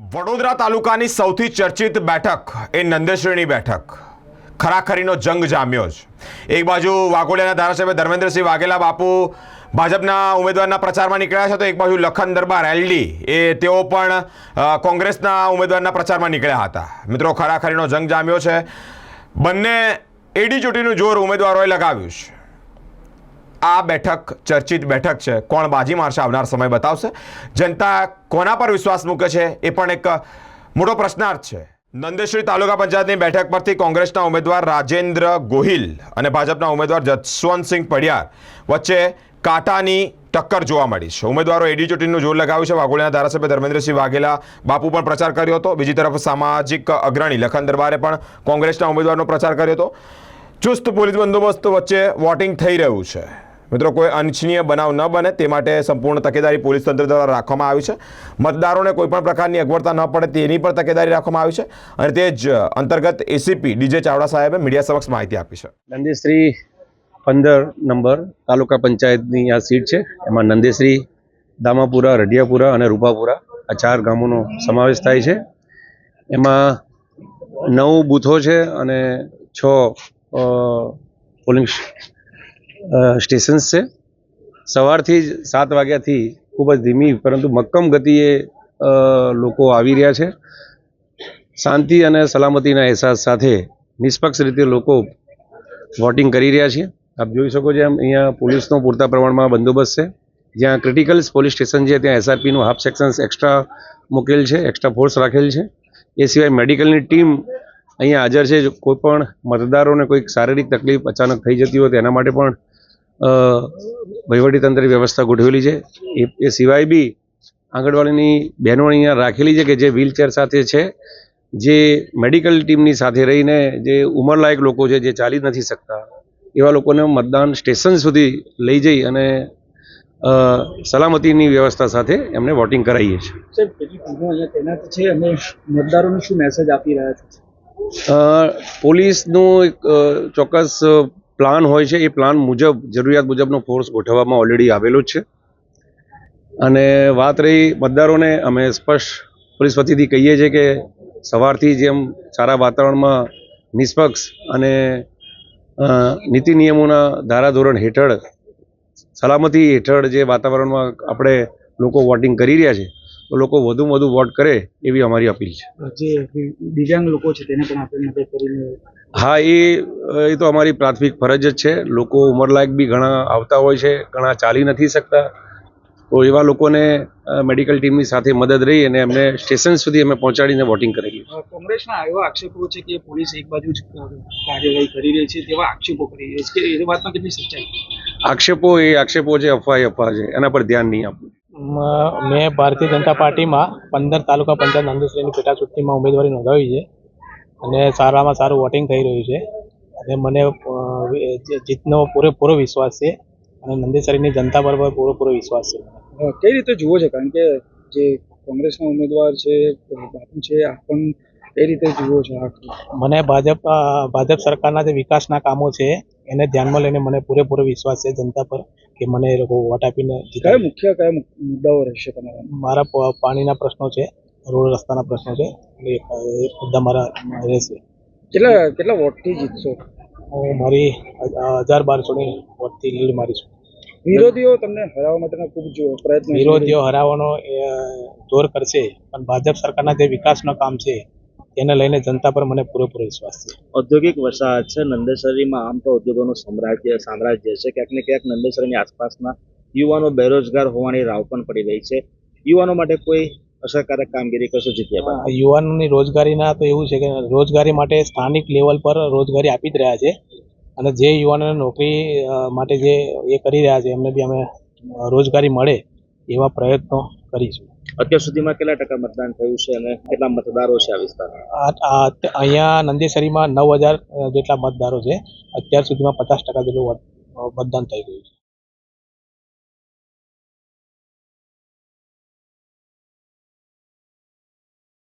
વડોદરા તાલુકાની સૌથી ચર્ચિત બેઠક એ નંદેશ્વરીની બેઠક. ખરાખરીનો જંગ જામ્યો જ. એક બાજુ વાઘોડિયાના ધારાસભ્ય ધર્મેન્દ્રસિંહ વાઘેલા બાપુ ભાજપના ઉમેદવારના પ્રચારમાં નીકળ્યા છે, તો એક બાજુ લખન દરબાર એલડી એ તેઓ પણ કોંગ્રેસના ઉમેદવારના પ્રચારમાં નીકળ્યા હતા. મિત્રો, ખરાખરીનો જંગ જામ્યો છે. બંને એડી ચોટીનું જોર ઉમેદવારોએ લગાવ્યું છે. આ બેઠક, ચર્ચિત બેઠક છે. કોણ બાજી મારશે આવનાર સમય બતાવશે. જનતા કોના પર વિશ્વાસ મૂકે છે, એ પણ એક મોટો પ્રશ્નાર્થ છે. નંદેશ્વરી તાલુકા પંચાયતની બેઠક પરથી કોંગ્રેસના ઉમેદવાર રાજેન્દ્ર ગોહિલ અને ભાજપના ઉમેદવાર જસવંતસિંહ પડિયાર વચ્ચે કાંટાની ટક્કર જોવા મળી છે. ઉમેદવારો એડી ચોટીનું જોર લગાવ્યું છે. વાઘોડિયાના ધારાસભ્ય ધર્મેન્દ્રસિંહ વાઘેલા બાપુ પણ પ્રચાર કર્યો હતો. બીજી તરફ સામાજિક અગ્રણી લખન દરબારે પણ કોંગ્રેસના ઉમેદવારનો પ્રચાર કર્યો હતો. ચુસ્ત પોલીસ બંદોબસ્ત વચ્ચે વોટિંગ થઈ રહ્યું છે. મિત્રો, કોઈ અનિચ્છનીય બનાવ ન બને, તે માટે સંપૂર્ણ તકેદારી પોલીસ તંત્ર દ્વારા રાખવામાં આવી છે. મતદારોને કોઈપણ પ્રકારની અગવડતા ન પડે, તેની પણ તકેદારી રાખવામાં આવી છે. અને તે જ અંતર્ગત એસીપી ડીજે ચાવડા સાહેબે મીડિયા સમક્ષ માહિતી આપી છે. નંદેશ્રી પંદર નંબર તાલુકા પંચાયતની આ સીટ છે. એમાં નંદેશ્રી, દામાપુરા, રઢિયાપુરા અને રૂપાપુરા આ ચાર ગામોનો સમાવેશ થાય છે. એમાં નવ બૂથો છે અને છ પોલિંગ સ્ટેશન્સ છે. સવારથી જ સાત વાગ્યાથી ખૂબ જ ધીમી, પરંતુ મક્કમ ગતિએ લોકો આવી રહ્યા છે. શાંતિ અને સલામતીના અહેસાસ સાથે નિષ્પક્ષ રીતે લોકો વોટિંગ કરી રહ્યા છે. આપ જોઈ શકો છો એમ, અહીંયા પોલીસનો પૂરતા પ્રમાણમાં બંદોબસ્ત છે. જ્યાં ક્રિટિકલ્સ પોલીસ સ્ટેશન છે, ત્યાં એસઆરપીનું હાફ સેક્શન્સ એક્સ્ટ્રા મૂકેલ છે એક્સ્ટ્રા ફોર્સ રાખેલ છે. એ સિવાય મેડિકલની ટીમ અહીંયા હાજર છે. કોઈ પણ મતદારોને કોઈક શારીરિક તકલીફ અચાનક થઈ જતી હોય, તો એના માટે પણ વહીવટીતંત્રે વ્યવસ્થા ગોઠવેલી છે. એ એ સિવાય બી આંગણવાડીની બહેનો અહીંયા રાખેલી છે કે જે વ્હીલચેર સાથે છે જે મેડિકલ ટીમની સાથે રહીને જે ઉંમરલાયક લોકો છે જે ચાલી નથી શકતા એવા લોકોને મતદાન સ્ટેશન સુધી લઈ જઈ અને સલામતીની વ્યવસ્થા સાથે એમને વોટિંગ કરાવીએ છીએ. મતદારોને શું મેસેજ આપી રહ્યા છે? પોલીસનું એક ચોક્કસ પ્લાન હોય છે, એ પ્લાન મુજબ, જરૂરિયાત મુજબનો ફોર્સ ગોઠવવામાં ઓલરેડી આવેલો છે. અને વાત રહી મતદારોને, અમે સ્પષ્ટ પોલીસ વતીથી કહીએ છીએ કે સવારથી જેમ સારા વાતાવરણમાં નિષ્પક્ષ અને નીતિ નિયમોના ધારાધોરણ હેઠળ, સલામતી હેઠળ જે વાતાવરણમાં આપણે લોકો વોટિંગ કરી રહ્યા છે, તો લોકો વધુમાં વધુ વોટ કરે એવી અમારી અપીલ છે. જે દિવ્યાંગ લોકો છે, તેને પણ આપણે મદદ કરીને હા એ એ તો અમારી પ્રાથમિક ફરજ જ છે. લોકો ઉંમરલાયક બી ઘણા આવતા હોય છે ઘણા ચાલી નથી શકતા. તો એવા લોકોને મેડિકલ ટીમની સાથે મદદ રહી અને એમને સ્ટેશન સુધી અમે પહોંચાડીને વોટિંગ કરેલી કોંગ્રેસના એવા આક્ષેપો છે કે પોલીસ એક બાજુ જ કાર્યવાહી કરી રહી છે તેવા આક્ષેપો કરી રહી છે. કે એ વાતમાં કેટલી સચ્ચાઈ? આક્ષેપો એ આક્ષેપો છે અફવા એ અફવા છે. એના પર ધ્યાન નહીં આપવું. મેં ભારતીય જનતા પાર્ટીમાં પંદર તાલુકા પંચાયત નંદેશ્વરીની પેટા ચૂંટણીમાં ઉમેદવારી નોંધાવી છે. અને સારામાં સારું વોટિંગ થઈ રહ્યું છે. અને મને જીતનો પૂરેપૂરો વિશ્વાસ છે. અને નંદેશ્વરીની જનતા પર પણ પૂરેપૂરો વિશ્વાસ છે. કઈ રીતે જુઓ છે? કારણ કે જે કોંગ્રેસના ઉમેદવાર છે બાપુ છે આ પણ કઈ રીતે જુઓ છો મને ભાજપ ભાજપ સરકારના જે વિકાસના કામો છે એને ધ્યાનમાં લઈને મને પૂરેપૂરો વિશ્વાસ છે જનતા પર કે મને એ લોકો વોટ આપીને કયા મુખ્ય કયા મુદ્દાઓ રહેશે તમારા? મારા પાણીના પ્રશ્નો છે રોડ રસ્તાના પ્રશ્નો છે એ મુદ્દા મારા રહેશે. કેટલા કેટલા વોટથી જીતશો? હું મારી હજાર બારસોની વોટથી લીડ મારીશું. વિરોધીઓ તમને હરાવવા માટેના ખૂબ જો પ્રયત્ન વિરોધીઓ હરાવવાનો જોર કરશે પણ ભાજપ સરકારના જે વિકાસનો કામ છે તેને લઈને જનતા પર મને પૂરેપૂરો વિશ્વાસ છે. ઔદ્યોગિક વસાહત છે નંદેસરીમાં આમ તો ઉદ્યોગોનું સામ્રાજ્ય સામ્રાજ્ય છે. ક્યાંક ને ક્યાંક નંદેસરીની આસપાસના યુવાનો બેરોજગાર હોવાની રાવ પણ પડી રહી છે. યુવાનો માટે કોઈ અસરકારક કામગીરી કશું જીત્યા યુવાનોની રોજગારીના તો એવું છે કે રોજગારી માટે સ્થાનિક લેવલ પર રોજગારી આપી જ રહ્યા છે. અને જે યુવાનોને નોકરી માટે જે એ કરી રહ્યા છે એમને બી અમે રોજગારી મળે એવા પ્રયત્નો કરીશું. અત્યાર સુધીમાં કેટલા ટકા મતદાન થયું છે અને કેટલા મતદારો છે આ વિસ્તારમાં? અહીંયા નંદેસરીમાં નવ હજાર જેટલા મતદારો છે. અત્યાર સુધીમાં પચાસ ટકા જેટલું મતદાન થઈ ગયું છે.